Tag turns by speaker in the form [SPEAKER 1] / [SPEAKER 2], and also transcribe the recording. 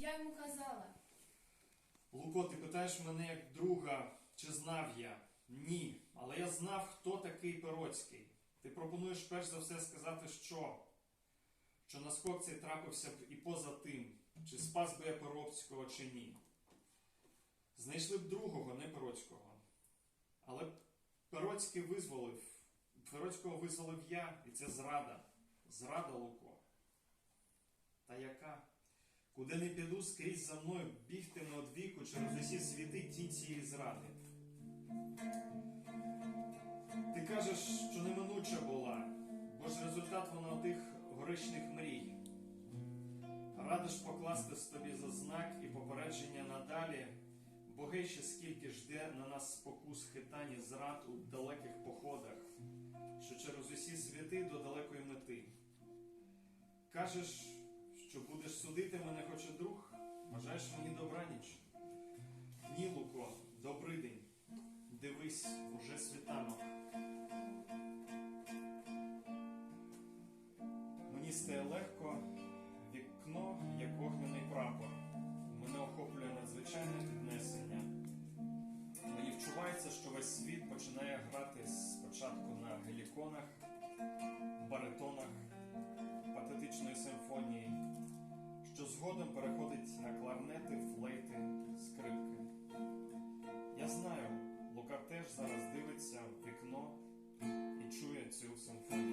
[SPEAKER 1] Я йому казала.
[SPEAKER 2] Луко, ти питаєш мене як друга, чи знав я? Ні. Але я знав, хто такий Пероцький. Ти пропонуєш перш за все сказати, що? Що наскок цей трапився б і поза тим, чи спас би я Пероцького, чи ні. Знайшли б другого, не Пероцького. Але Пероцький визволив. Пероцького визволив я, і це зрада. Зрада Луко. Та яка? Куди не піду, скрізь за мною бігтиме од віку через усі світи тінь цієї зради. Ти кажеш, що неминуча була, бо ж результат вона тих горичних мрій. Радиш покласти з тобі за знак і попередження надалі, бо гей ще скільки жде на нас спокус хитань і зрад у далеких походах, що через усі світи до далекої мети. Кажеш, що будеш судити мене, хоч друг, бажаєш мені добраніч. Ні, Луко, добрий день. Дивись, уже світанок. Мені стає легко, вікно, як вогняний прапор. Мене охоплює надзвичайне піднесення. Мені вчувається, що весь світ починає грати спочатку на геліконах, баритонах, seu sanfone.